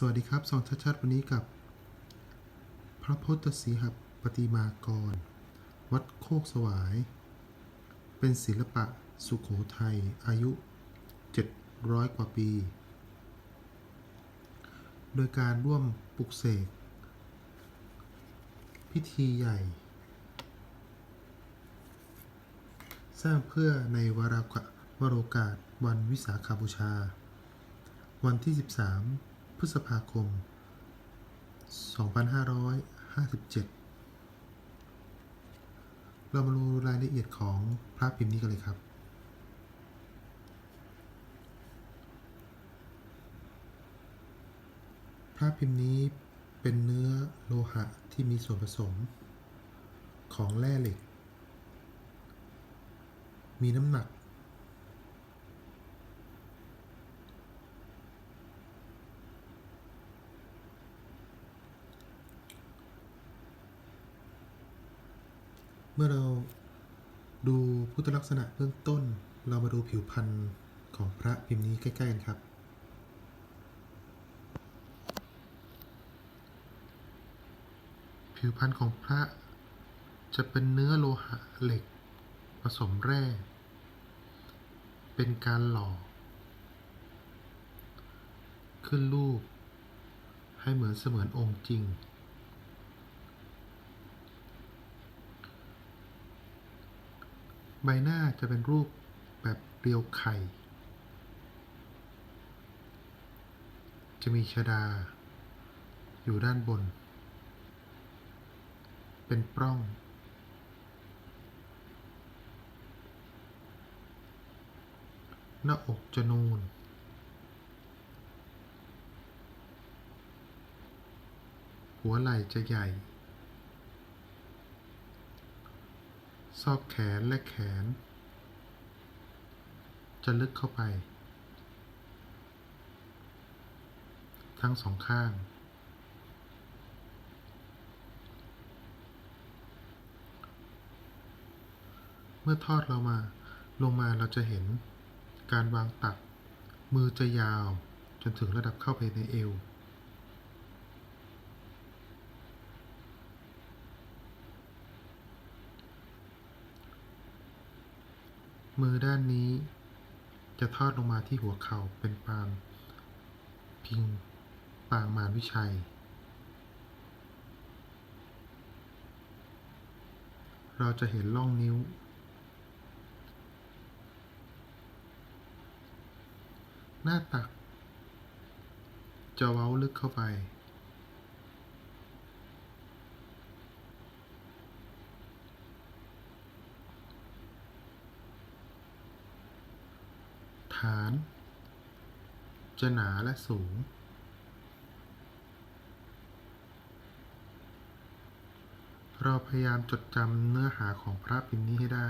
สวัสดีครับสองชัดชัดวันนี้กับ พระพุทธศีหปฏิมากร วัดโคกสวาย เป็นศิลปะสุขโขทัยอายุ 700 กว่าปี โดยการร่วมปลุกเสก พิธีใหญ่ สร้างเพื่อในวารากะวโรกาสวันวิสาขาบูชา วันที่ 13 พฤษภาคม 2557 เรามาดูรายละเอียดของพระพิมพ์นี้กันเลยครับ พระพิมพ์นี้เป็นเนื้อโลหะที่มีส่วนผสม ของแร่เหล็ก มีน้ำหนัก เมื่อเราดูพุทธลักษณะเบื้องต้น เรามาดูผิวพรรณของพระพิมพ์นี้ใกล้ๆกันครับ ผิวพรรณของพระจะเป็นเนื้อโลหะเหล็ก ผสมแร่ เป็นการหล่อ ขึ้นรูปให้เหมือนเสมือนองค์จริง ใบหน้าจะเป็นรูปแบบเรียวไข่ จะมีชดา อยู่ด้านบน เป็นปล้อง หน้าอกจะนูน หัวไหล่จะใหญ่ อกแขนและแขน จะลึกเข้าไป ทั้งสองข้าง เมื่อทอดเรามาลงมาเราจะเห็นการวางตัก มือจะยาวจนถึงระดับเข้าไปในเอว มือด้านนี้ จะทอดลงมาที่หัวเข่าเป็นปางพิงปางมารวิชัย เราจะเห็นร่องนิ้ว หน้าตัก จะเว้าลึกเข้าไปาน จะหนาและสูง เราพยายามจดจำเนื้อหาของพระพิมพ์นี้ให้ได้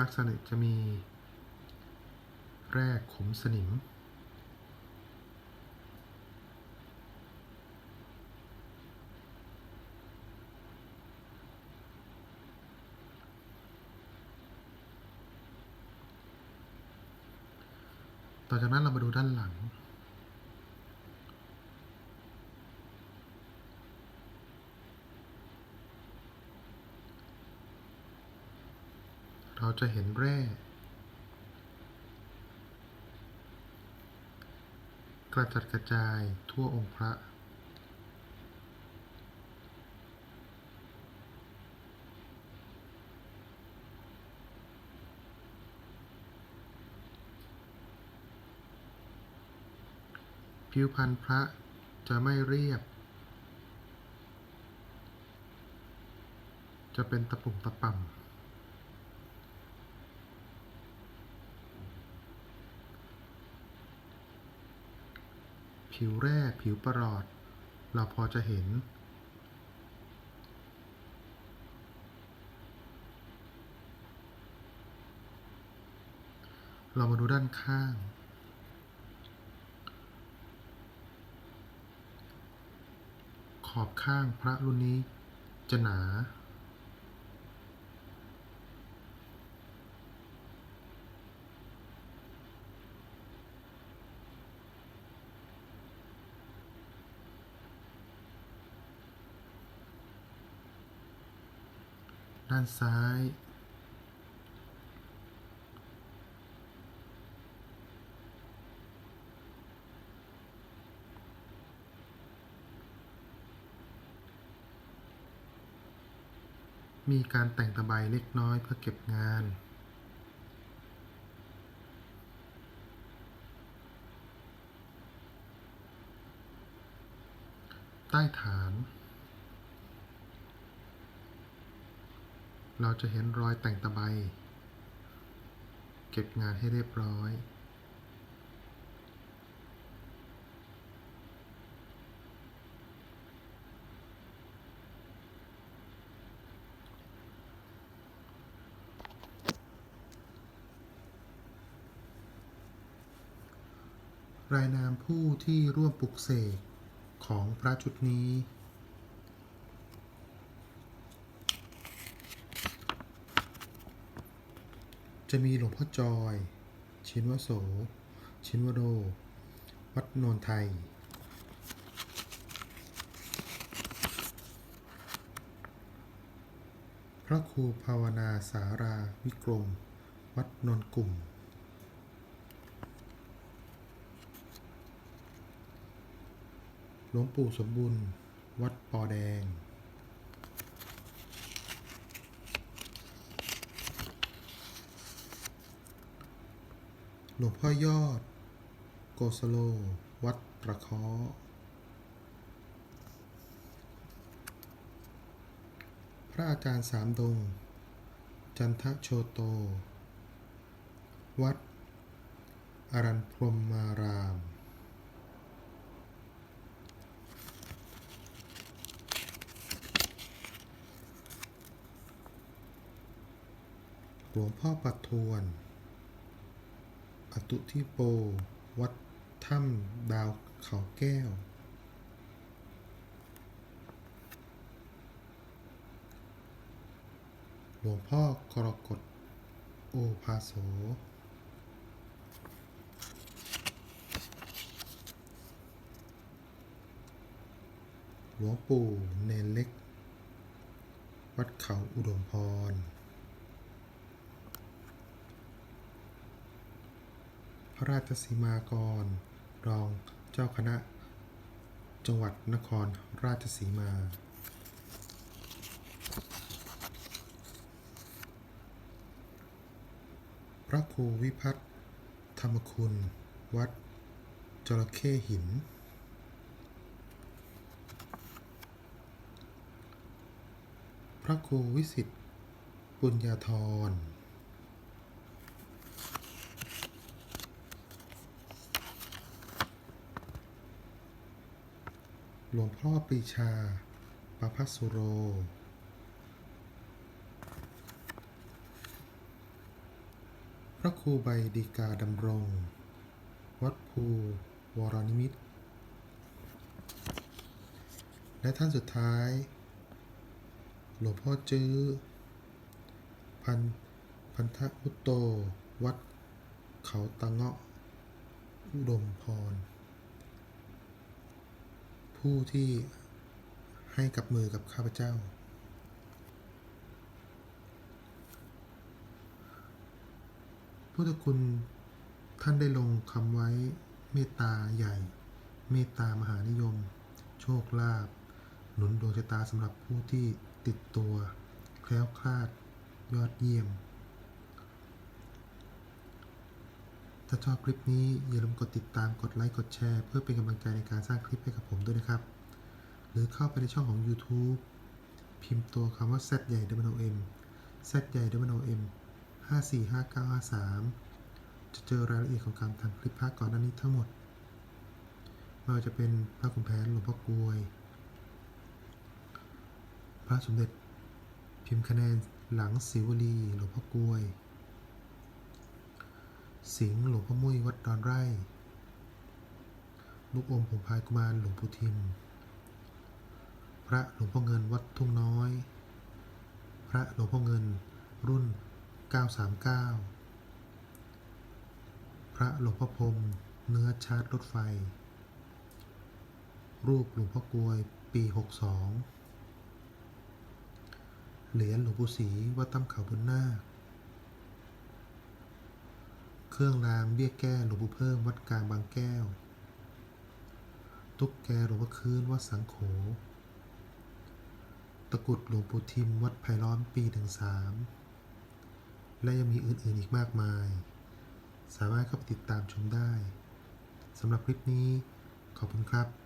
ลักษณะจะมี แร่ขมสนิม ต่อจากนั้นเรามาดูด้านหลัง เราจะเห็นแร่ กระจัดกระจายทั่วองค์พระ ผิวพรรณพระจะไม่เรียบ จะเป็นตะปุ่มตะป่ำผิวแร่ผิวประหลอด เราพอจะเห็น เรามาดูด้านข้าง ขอบข้างพระรุ่นนี้จะหนา ด้านซ้าย มีการแต่งตะไบเล็กน้อยเพื่อเก็บงาน ใต้ฐาน เราจะเห็นรอยแต่งตะไบ เก็บงานให้เรียบร้อย รายนามผู้ที่ร่วมปลุกเสกของพระชุดนี้ จะมีหลวงพ่อจอย ชินวโส ชินวโร วัดโนนไทย พระครูภาวนาสาราวิกรม วัดนนกลุ่ม หลวงปู่สมบุญ วัดปอแดง หลวงพ่อยอด โกสโล วัดตระเคาะพระอาจารย์สามดง จันทโชโต วัด อรันพรหมาราม หลวงพ่อปัทวน อตุทิโป วัดถ้ำดาวเขาแก้ว หลวงพ่อกรกฎโอภาโส หลวงปู่เนนเล็ก วัดเขาอุดมพร ระราชสีมากร รองเจ้าคณะ จังหวัดนครราชสีมาพระครูวิพัฒน์ธรรมคุณ วัดจระเข้หิน พระครูวิสิทธิ์ ปุญญาธร หลวงพ่อปรีชาประพัสุโร พระครูใบดีกาดำรง วัดภูวรนิมิต และท่านสุดท้าย หลวงพ่อจื้อ พันพันธุตโต วัดเขาตะเงาะอุดมพร ผู้ที่ให้กับมือกับข้าพเจ้า พุทธคุณท่านได้ลงคำไว้เมตตาใหญ่ เมตตามหานิยม โชคลาภหนุนดวงชะตาสำหรับผู้ที่ติดตัว แคล้วคลาดยอดเยี่ยม ถ้าชอบคลิปนี้อย่าลืมกดติดตามกดไลค์กดแชร์เพื่อเป็นกำลังใจในการสร้างคลิปให้กับผมด้วยนะครับ หรือเข้าไปในช่องของ YouTube พิมพ์ตัวคำว่า Z ใหญ่ W M Z ใหญ่ W M 545953 จะเจอรายละเอียดของการทำคลิปภาคก่อนหน้านี้ทั้งหมดไม่ว่าจะเป็นพระขุนแผนหลวงพ่อกลวย พระสมเด็จพิมพ์คะแนนหลังศิวลีหลวงพ่อกลวย สิงห์หลวงพ่อมุ้ยวัดดอนไร่ ลูกอมผงพายกุมารหลวงปู่ทิม พระหลวงพ่อเงินวัดทุ่งน้อย พระหลวงพ่อเงินรุ่น 939 พระหลวงพ่อพรมเนื้อชาร์จรถไฟ รูปหลวงพ่อกลวยปี 62 เหรียญหลวงปู่ศรีวัดตั้มเขาบุญนาค เครื่องรางเบี้ยแก้หลวงปู่เพิ่มวัดกลางบางแก้ว ตุ๊กแกหลวงพ่อคืนวัดสังโข ตะกุดหลวงปู่ทิมวัดไผ่ล้อมปีถึงสามและยังมีอื่นๆอีกมากมาย สามารถเข้าไปติดตามชมได้สำหรับคลิปนี้ขอบคุณครับ